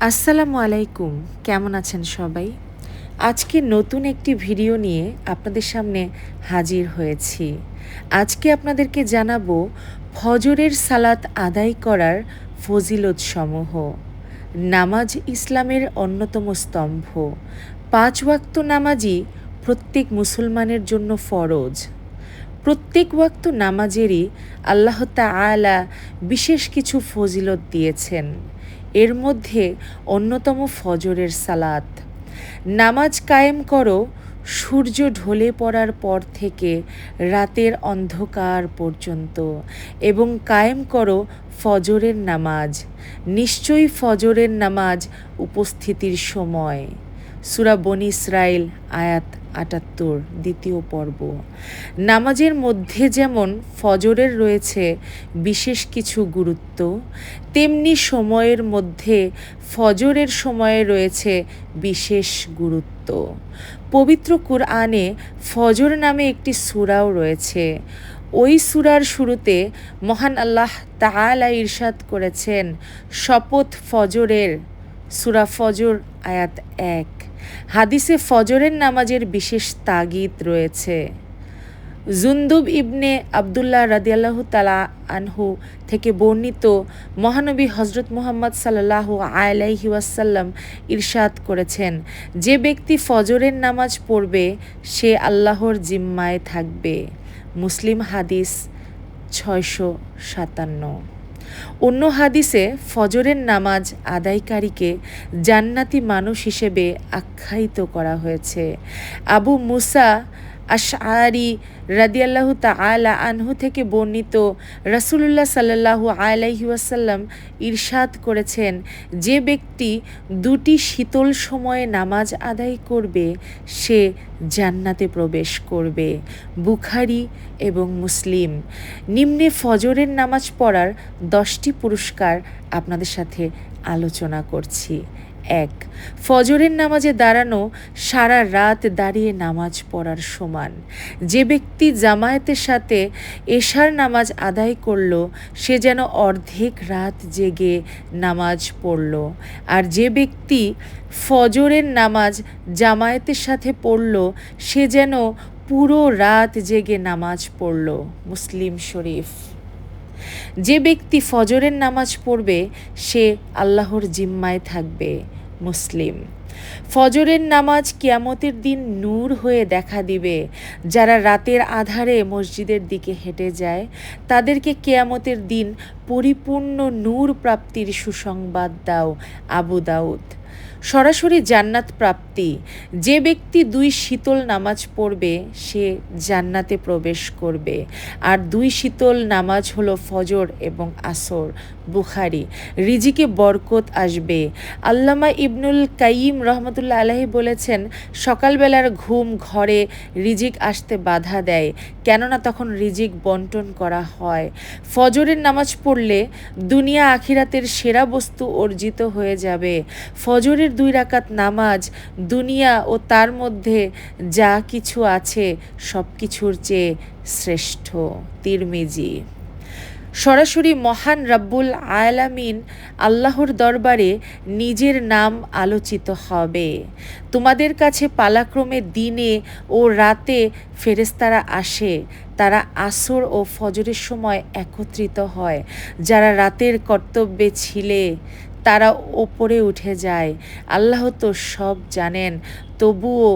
আসসালামু আলাইকুম। কেমন আছেন সবাই? আজকে নতুন একটি ভিডিও নিয়ে আপনাদের সামনে হাজির হয়েছি। আজকে আপনাদেরকে জানাব ফজরের সালাত আদায় করার ফজিলত সমূহ নামাজ ইসলামের অন্যতম স্তম্ভ। পাঁচ ওয়াক্ত নামাজই প্রত্যেক মুসলমানের জন্য ফরজ। প্রত্যেক ওয়াক্ত নামাজেরই আল্লাহ তাআলা বিশেষ কিছু ফজিলত দিয়েছেন। এর মধ্যে অন্যতম ফজরের সালাত। নামাজ কায়েম করো, সূর্য ঢলে পড়ার পর থেকে রাতের অন্ধকার পর্যন্ত এবং কায়েম করো ফজরের নামাজ। নিশ্চয়ই ফজরের নামাজ উপস্থিতির সময়। সুরা বনি ইসরাইল আয়াত আটাত্তর, দ্বিতীয় পর্ব। নামাজের মধ্যে যেমন ফজরের রয়েছে বিশেষ কিছু গুরুত্ব, তেমনি সময়ের মধ্যে ফজরের সময়ে রয়েছে বিশেষ গুরুত্ব। পবিত্র কুরআনে ফজর নামে একটি সুরাও রয়েছে। ওই সুরার শুরুতে মহান আল্লাহ তাআলা ইরশাদ করেছেন, শপথ ফজরের। সুরা ফজর, আয়াত এক। হাদিসে ফজরের নামাজের বিশেষ তাগিদ রয়েছে। জুন্দুব ইবনে আবদুল্লাহ রাদিয়াল্লাহু তালা আনহু থেকে বর্ণিত মহানবী হজরত মুহাম্মদ সাল্লাহ আলাইহি ওয়াসাল্লাম ইরশাদ করেছেন, যে ব্যক্তি ফজরের নামাজ পড়বে, সে আল্লাহর জিম্মায় থাকবে। মুসলিম হাদিস ছয়শো সাতান্ন। অন্য হাদিসে ফজরের নামাজ আদায়কারীকে জান্নাতি মানুষ হিসেবে আখ্যায়িত করা হয়েছে। আবু মুসা আশআরি রাদিয়াল্লাহু তাআলা আনহু থেকে বর্ণিত রাসূলুল্লাহ সাল্লাল্লাহু আলাইহি ওয়াসাল্লাম ইরশাদ করেছেন, যে ব্যক্তি দুটি শীতল সময়ে নামাজ আদায় করবে, সে জান্নাতে প্রবেশ করবে। বুখারি এবং মুসলিম। নিম্নে ফজরের নামাজ পড়ার দশটি পুরস্কার আপনাদের সাথে আলোচনা করছি। এক। ফজরের নামাজে দাঁড়ানো সারা রাত দাঁড়িয়ে নামাজ পড়ার সমান। যে ব্যক্তি জামায়াতের সাথে এশার নামাজ আদায় করল, সে যেন অর্ধেক রাত জেগে নামাজ পড়ল। আর যে ব্যক্তি ফজরের নামাজ জামায়াতের সাথে পড়ল, সে যেন পুরো রাত জেগে নামাজ পড়ল। মুসলিম শরীফ। যে ব্যক্তি ফজরের নামাজ পড়বে, সে আল্লাহর জিম্মায় থাকবে, মুসলিম। ফজরের নামাজ কিয়ামতের দিন নূর হয়ে দেখা দিবে। যারা রাতের আধারে মসজিদের দিকে হেঁটে যায়, তাদেরকে কেয়ামতের দিন পরিপূর্ণ নূর প্রাপ্তির সুসংবাদ দাও আবু দাউদ। সরাসরি জান্নাত প্রাপ্তি। যে ব্যক্তি দুই শীতল নামাজ পড়বে, সে জান্নাতে প্রবেশ করবে। আর দুই শীতল নামাজ হলো ফজর এবং আসর। বুখারি। রিজিকে বরকত আসবে। আল্লামা ইবনুল কাইম রহমতুল্লা আলাহি বলেছেন, সকালবেলার ঘুম ঘরে রিজিক আসতে বাধা দেয়, কেননা তখন রিজিক বন্টন করা হয়। ফজরের নামাজ পড়লে দুনিয়া আখিরাতের সেরা বস্তু অর্জিত হয়ে যাবে। ফজরের দুই রাকাত নামাজ, দুনিয়া ও তার মধ্যে যা কিছু আছে সব কিছুর চেয়ে শ্রেষ্ঠ। তিরমিজি। সরাসরি মহান রাব্বুল আলামিন আল্লাহর দরবারে নিজের নাম আলোচিত হবে। তোমাদের কাছে পালাক্রমে দিনে ও রাতে ফেরেস্তারা আসে, তারা আসর ও ফজরের সময় একত্রিত হয়, যারা রাতের কর্তব্যে ছিলে তারা ওপরে উঠে যায়। আল্লাহ তো সব জানেন তবুও